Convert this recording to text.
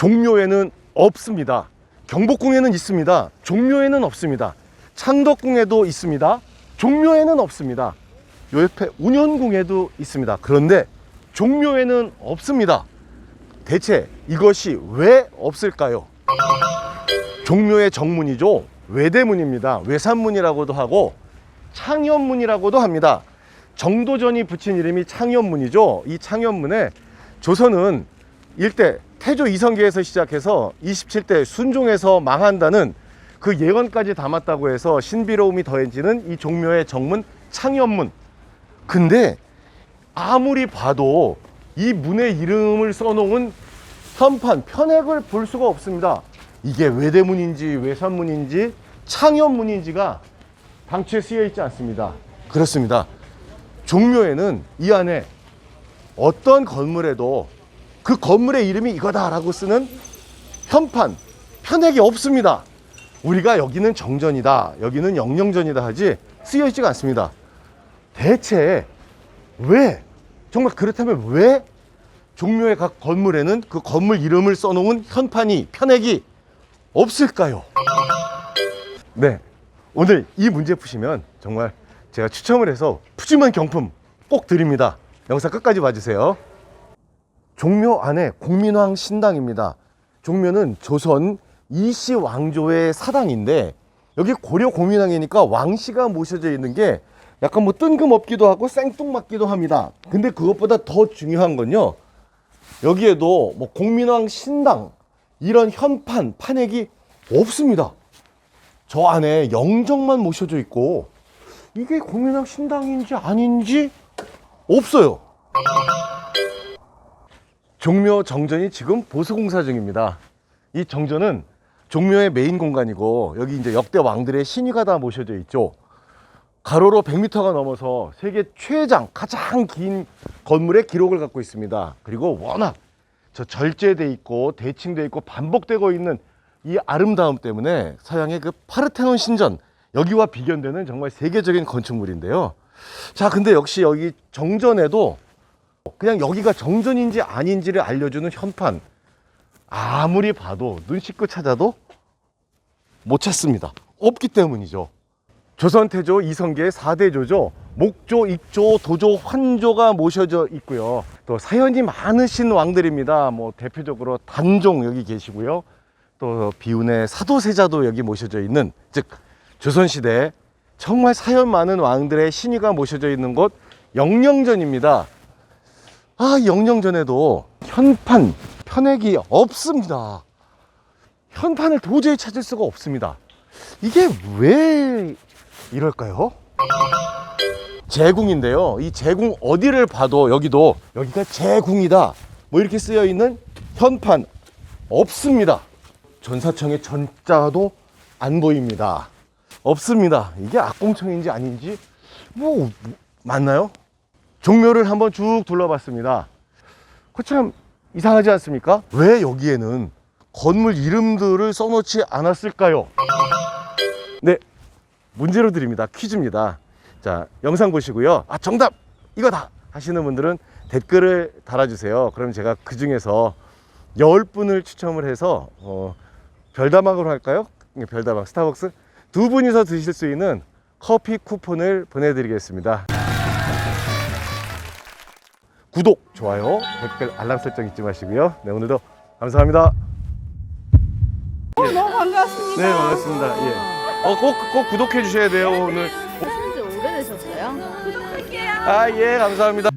종묘에는 없습니다. 경복궁에는 있습니다. 종묘에는 없습니다. 창덕궁에도 있습니다. 종묘에는 없습니다. 요 옆에 운현궁에도 있습니다. 그런데 종묘에는 없습니다. 대체 이것이 왜 없을까요? 종묘의 정문이죠. 외대문입니다. 외산문이라고도 하고 창현문이라고도 합니다. 정도전이 붙인 이름이 창현문이죠. 이 창현문에 조선은 일대 태조 이성계에서 시작해서 27대 순종에서 망한다는 그 예언까지 담았다고 해서 신비로움이 더해지는 이 종묘의 정문 창현문. 근데 아무리 봐도 이 문의 이름을 써놓은 현판, 편액을 볼 수가 없습니다. 이게 외대문인지 외산문인지 창현문인지가 방치에 쓰여 있지 않습니다. 그렇습니다. 종묘에는 이 안에 어떤 건물에도 그 건물의 이름이 이거다라고 쓰는 현판, 편액이 없습니다. 우리가 여기는 정전이다, 여기는 영영전이다 하지 쓰여 있지가 않습니다. 대체 왜 정말 그렇다면 왜 종묘의 각 건물에는 그 건물 이름을 써놓은 현판이 편액이 없을까요? 네, 오늘 이 문제 푸시면 정말 제가 추첨을 해서 푸짐한 경품 꼭 드립니다. 영상 끝까지 봐주세요. 종묘 안에 공민왕 신당입니다. 종묘는 조선 이씨 왕조의 사당인데 여기 고려 공민왕이니까 왕씨가 모셔져 있는 게 약간 뭐 뜬금없기도 하고 생뚱맞기도 합니다. 근데 그것보다 더 중요한 건요. 여기에도 뭐 공민왕 신당 이런 현판 판액이 없습니다. 저 안에 영정만 모셔져 있고 이게 공민왕 신당인지 아닌지 없어요. 종묘 정전이 지금 보수공사 중입니다. 이 정전은 종묘의 메인 공간이고 여기 이제 역대 왕들의 신위가 다 모셔져 있죠. 가로로 100m가 넘어서 세계 최장 가장 긴 건물의 기록을 갖고 있습니다. 그리고 워낙 저 절제돼 있고 대칭돼 있고 반복되고 있는 이 아름다움 때문에 서양의 그 파르테논 신전 여기와 비견되는 정말 세계적인 건축물인데요. 자, 근데 역시 여기 정전에도 그냥 여기가 정전인지 아닌지를 알려주는 현판 아무리 봐도 눈 씻고 찾아도 못 찾습니다. 없기 때문이죠. 조선 태조 이성계의 4대조죠. 목조, 익조, 도조, 환조가 모셔져 있고요. 또 사연이 많으신 왕들입니다. 뭐 대표적으로 단종 여기 계시고요. 또 비운의 사도세자도 여기 모셔져 있는 즉 조선시대 정말 사연 많은 왕들의 신의가 모셔져 있는 곳 영령전입니다. 아, 이 영령전에도 현판, 편액이 없습니다. 현판을 도저히 찾을 수가 없습니다. 이게 왜 이럴까요? 제궁인데요. 이 제궁 어디를 봐도 여기도 여기가 제궁이다. 뭐 이렇게 쓰여 있는 현판 없습니다. 전사청의 전자도 안 보입니다. 없습니다. 이게 악공청인지 아닌지 뭐 맞나요? 종묘를 한번 쭉 둘러봤습니다. 그 참 이상하지 않습니까? 왜 여기에는 건물 이름들을 써놓지 않았을까요? 네, 문제로 드립니다. 퀴즈입니다. 자, 영상 보시고요. 아, 정답! 이거다! 하시는 분들은 댓글을 달아주세요. 그럼 제가 그 중에서 10분을 추첨을 해서, 어, 별다방으로 할까요? 네, 별다방, 스타벅스. 두 분이서 드실 수 있는 커피 쿠폰을 보내드리겠습니다. 구독, 좋아요, 댓글, 알람 설정 잊지 마시고요. 네, 오늘도 감사합니다. 어, 너무 반갑습니다. 네, 반갑습니다. 예. 어, 꼭, 꼭 구독해 주셔야 돼요, 오늘. 하신 지 오래되셨어요? 아, 예, 감사합니다.